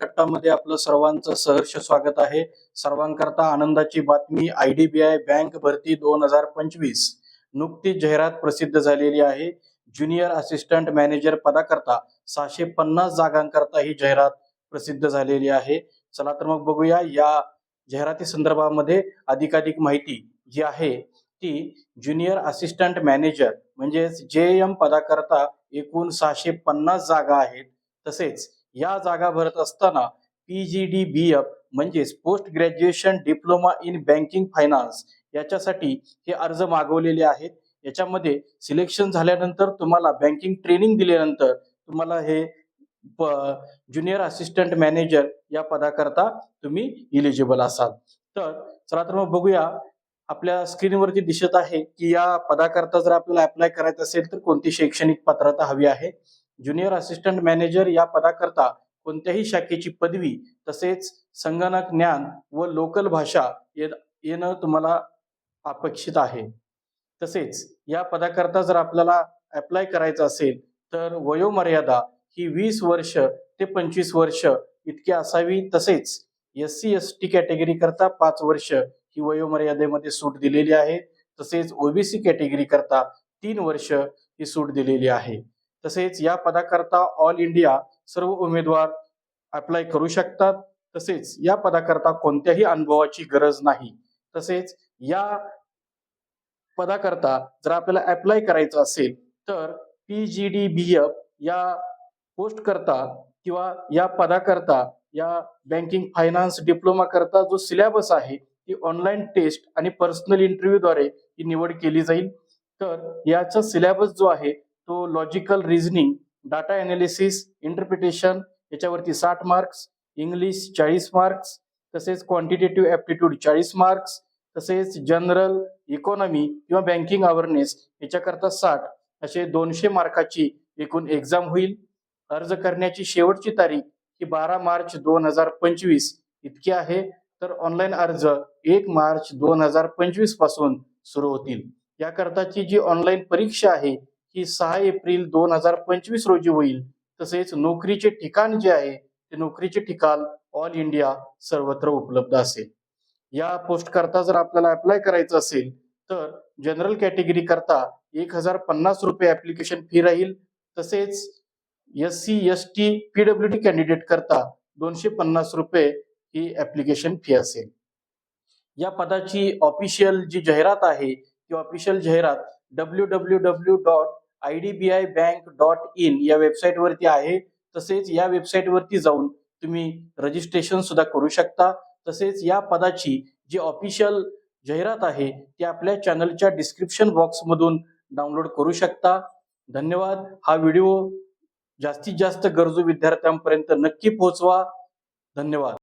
कट्टामध्ये आपलं सर्वांचं सहर्ष स्वागत आहे. सर्वांकरता आनंदाची बातमी I D B I bank भरती दोन हजार पंचवीस. नुकतीच जाहिरात प्रसिद्ध झालेली आहे. ज्युनियर असिस्टंट मॅनेजर पदाकरता सहाशे पन्नास जागांकरता ही जाहिरात प्रसिद्ध झालेली आहे. चला तर मग बघूया या जाहिराती संदर्भामध्ये अधिकाधिक माहिती जी आहे ती ज्युनियर असिस्टंट मॅनेजर म्हणजेच जे एम पदाकरता एकूण सहाशे पन्नास जागा आहेत तसेच या जागा भरत असताना P G D B F म्हणजेच post graduation diploma in banking finance याच्यासाठी हे अर्ज मागवलेले आहेत. याच्यामध्ये सिलेक्शन झाल्यानंतर तुम्हाला बँकिंग ट्रेनिंग दिल्यानंतर तुम्हाला हे ज्युनियर असिस्टंट मॅनेजर या पदाकरता तुम्ही इलिजिबल असाल. तर चला तर मग बघूया आपल्या स्क्रीनवरती दिसत आहे की या पदाकरता जर आपल्याला अप्लाय करायचं असेल तर कोणती शैक्षणिक पात्रता हवी आहे? ज्युनियर असिस्टंट मॅनेजर या पदाकरता कोणत्याही शाखेची पदवी तसेच संगणक ज्ञान व लोकल भाषा ये- येणं तुम्हाला अपेक्षित आहे. तसेच या पदाकरता जर आपल्याला अप्लाय करायचं असेल तर वयोमर्यादा ही वीस वर्ष ते पंचवीस वर्ष इतकी असावी. तसेच S C S T category करता पाच वर्ष ही वयोमर्यादेमध्ये सूट दिलेली आहे. तसेच ओबीसी कॅटेगरी करता तीन वर्ष ही सूट दिलेली आहे. तसेच या पदाकरता ऑल इंडिया सर्व उमेदवार अप्लाय करू शकतात. तसेच या पदाकरता कोणत्याही अनुभवाची गरज नाही. तसेच या पदाकरता जर आपल्याला अप्लाय करायचं असेल तर P G D B F या पोस्ट करता किंवा या पदाकरता या बँकिंग फायनान्स डिप्लोमा करता जो सिलेबस आहे ती ऑनलाईन टेस्ट आणि पर्सनल इंटरव्ह्यूद्वारे ही निवड केली जाईल. तर याचा सिलेबस जो आहे तो logical reasoning data analysis interpretation याच्यावरती साठ मार्क्स इंग्लिश चाळीस मार्क्स तसेच क्वांटिटेटिव्ह ॲप्टिट्यूड चाळीस मार्क्स तसेच जनरल इकॉनॉमी किंवा बँकिंग अवेअरनेस याच्याकरता साठ. असे दोनशे मार्काची एकूण एक्झाम होईल. अर्ज करण्याची शेवटची तारीख ही बारा मार्च दोन हजार पंचवीस इतकी आहे. तर ऑनलाईन अर्ज एक मार्च दोन हजार पंचवीसपासून सुरू होतील. याकरताची जी ऑनलाईन परीक्षा आहे ही सहा एप्रिल दोन हजार पंचवीस रोजी होईल. तसेच नोकरीचे ठिकाण जे आहे ते नोकरीचे ठिकाण ऑल इंडिया सर्वत्र उपलब्ध असेल. या पोस्ट करता जर आपल्याला अप्लाय करायचं असेल तर जनरल कॅटेगरी करता एक हजार पन्नास रुपये ऍप्लिकेशन फी राहील. तसेच S C S T PW D candidate करता दोनशे पन्नास रुपये ही ऍप्लिकेशन फी असेल. या पदाची ऑफिशियल जी जाहिरात आहे ती ऑफिशियल जाहिरात W W W dot I D B I bank dot in या वेबसाईटवरती आहे. तसेच या वेबसाईटवरती जाऊन तुम्ही रजिस्ट्रेशन सुद्धा करू शकता. तसेच या पदाची जी ऑफिशियल जाहिरात आहे ती आपल्या चॅनलच्या डिस्क्रिप्शन बॉक्समधून डाउनलोड करू शकता. धन्यवाद. हा व्हिडिओ जास्तीत जास्त गरजू विद्यार्थ्यांपर्यंत नक्की पोहोचवा. धन्यवाद.